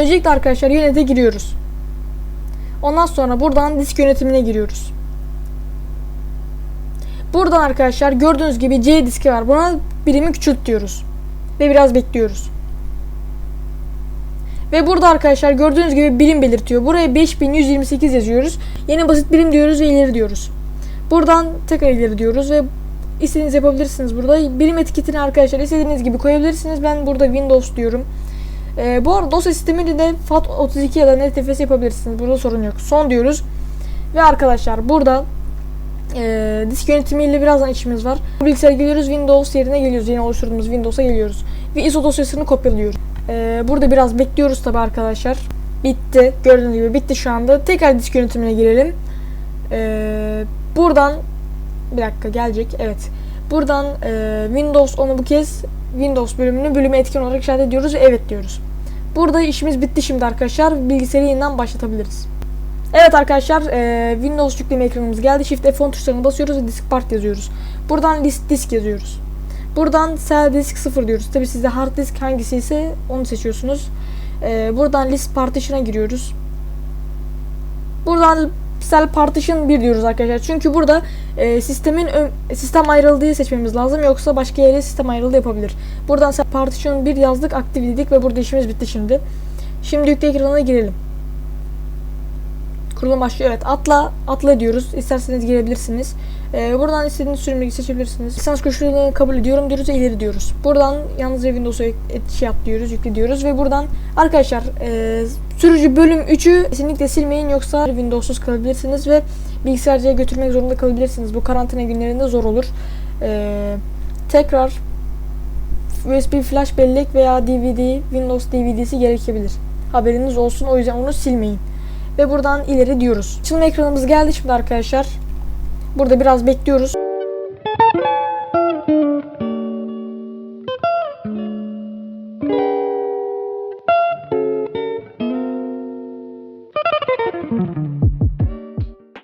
Öncelikle arkadaşlar yönete giriyoruz. Ondan sonra buradan disk yönetimine giriyoruz. Buradan arkadaşlar gördüğünüz gibi C diski var. Buna birimi küçült diyoruz. Ve biraz bekliyoruz. Ve burada arkadaşlar gördüğünüz gibi birim belirtiyor. Buraya 5128 yazıyoruz. Yeni basit birim diyoruz ve ileri diyoruz. Buradan tekrar ileri diyoruz ve istediğiniz yapabilirsiniz burada. Birim etiketini arkadaşlar istediğiniz gibi koyabilirsiniz. Ben burada Windows diyorum. Ee, bu arada dosya sistemiyle de FAT32 ya da NetFS yapabilirsiniz. Burada sorun yok. Son diyoruz. Ve arkadaşlar burada e, disk yönetimiyle birazdan işimiz var. Bilgisayara geliyoruz. Windows yerine geliyoruz. Yeni oluşturduğumuz Windows'a geliyoruz. Ve ISO dosyasını kopyalıyoruz. Ee, burada biraz bekliyoruz tabi arkadaşlar. Bitti. Gördüğünüz gibi bitti şu anda. Tekrar disk yönetimine girelim. Ee, buradan bir dakika gelecek. Evet. Buradan e, Windows onu bu kez Windows bölümünü bölüme etkin olarak işaret ediyoruz ve evet diyoruz. Burada işimiz bitti şimdi arkadaşlar. Bilgisayarı yeniden başlatabiliriz. Evet arkadaşlar e, Windows yükleme ekranımız geldi. Shift F10 tuşlarına basıyoruz ve disk part yazıyoruz. Buradan list disk yazıyoruz. Buradan cell disk 0 diyoruz. Tabi sizde hard disk hangisi ise onu seçiyorsunuz. E, buradan list partition'a giriyoruz. Buradan cell partition 1 diyoruz arkadaşlar. Çünkü burada e, sistemin sistem ayrıldığı seçmemiz lazım. Yoksa başka yere sistem ayrıldığı yapabilir. Buradan partition 1 yazdık, aktif dedik ve burada işimiz bitti şimdi. Şimdi yükle ekranına girelim. Kurulum başlıyor. Evet atla atla diyoruz. İsterseniz girebilirsiniz. Ee, buradan istediğiniz sürümü seçebilirsiniz. Lisans koşullarını kabul ediyorum diyoruz ve ileri diyoruz. Buradan yalnızca Windows'a şey yap diyoruz, yükle diyoruz ve buradan arkadaşlar e, Sürücü bölüm 3'ü kesinlikle silmeyin yoksa Windows'uz kalabilirsiniz ve bilgisayarcıya götürmek zorunda kalabilirsiniz. Bu karantina günlerinde zor olur. Ee, tekrar USB flash bellek veya DVD, Windows DVD'si gerekebilir. Haberiniz olsun o yüzden onu silmeyin. Ve buradan ileri diyoruz. Açılma ekranımız geldi şimdi arkadaşlar. Burada biraz bekliyoruz.